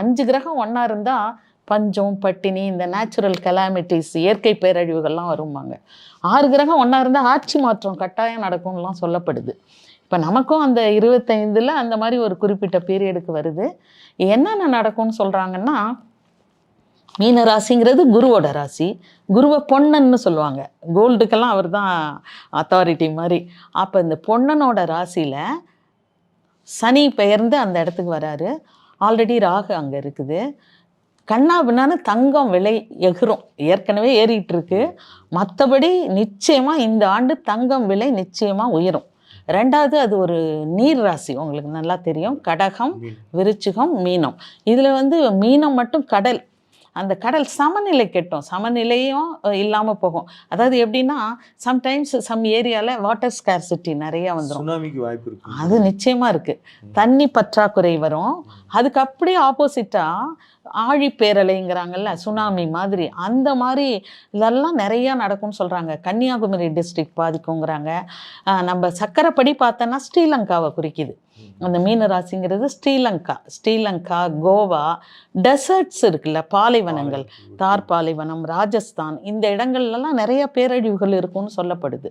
அஞ்சு கிரகம் ஒன்றா இருந்தால் பஞ்சம் பட்டினி இந்த நேச்சுரல் கலாமிட்டிஸ் இயற்கை பேரழிவுகள்லாம் வரும்பாங்க. ஆறு கிரகம் ஒன்றா இருந்தால் ஆட்சி மாற்றம் கட்டாயம் நடக்கும்லாம் சொல்லப்படுது. இப்போ நமக்கும் அந்த இருபத்தைந்தில் அந்த மாதிரி ஒரு குறிப்பிட்ட பீரியடுக்கு வருது. என்னென்ன நடக்கும்னு சொல்கிறாங்கன்னா மீன ராசிங்கிறது குருவோட ராசி. குருவை பொன்னன்னு சொல்லுவாங்க. கோல்டுக்கெல்லாம் அவர் தான் அத்தாரிட்டி மாதிரி. அப்போ இந்த பொன்னனோட ராசியில் சனி பெயர்ந்து அந்த இடத்துக்கு வராரு. ஆல்ரெடி ராகு அங்கே இருக்குது. கண்ணா பின்னான்னு தங்கம் விலை எகிரும் ஏற்கனவே ஏறிட்டு இருக்கு மற்றபடி நிச்சயமாக இந்த ஆண்டு தங்கம் விலை நிச்சயமாக உயரும். ரெண்டாவது அது ஒரு நீர் ராசி. உங்களுக்கு நல்லா தெரியும். கடகம் விருச்சிகம் மீனம். இதில் வந்து மீனம் மட்டும் கடல். அந்த கடல் சமநிலை கெட்டும். சமநிலையும் இல்லாமல் போகும். அதாவது எப்படின்னா சம்டைம்ஸ் சம் ஏரியாவில் வாட்டர் ஸ்கேர்சிட்டி நிறைய வந்துடும் வாய்ப்பு இருக்கு. அது நிச்சயமா இருக்கு. தண்ணி பற்றாக்குறை வரும். அதுக்கு அப்படியே ஆப்போசிட்டா ஆழி பேரலைங்கிறாங்கல்ல சுனாமி மாதிரி. அந்த மாதிரி இதெல்லாம் நிறைய நடக்கும்னு சொல்றாங்க. கன்னியாகுமரி டிஸ்ட்ரிக்ட் பாதிக்குங்கிறாங்க நம்ம சக்கரைப்படி பார்த்தோன்னா ஸ்ரீலங்காவை குறிக்குது. அந்த மீன ராசிங்கிறது ஸ்ரீலங்கா ஸ்ரீலங்கா கோவா டெசர்ட்ஸ் இருக்குல்ல பாலைவனங்கள் தார் பாலைவனம் ராஜஸ்தான் இந்த இடங்கள்லாம் நிறைய பேரழிவுகள் இருக்கும்னு சொல்லப்படுது.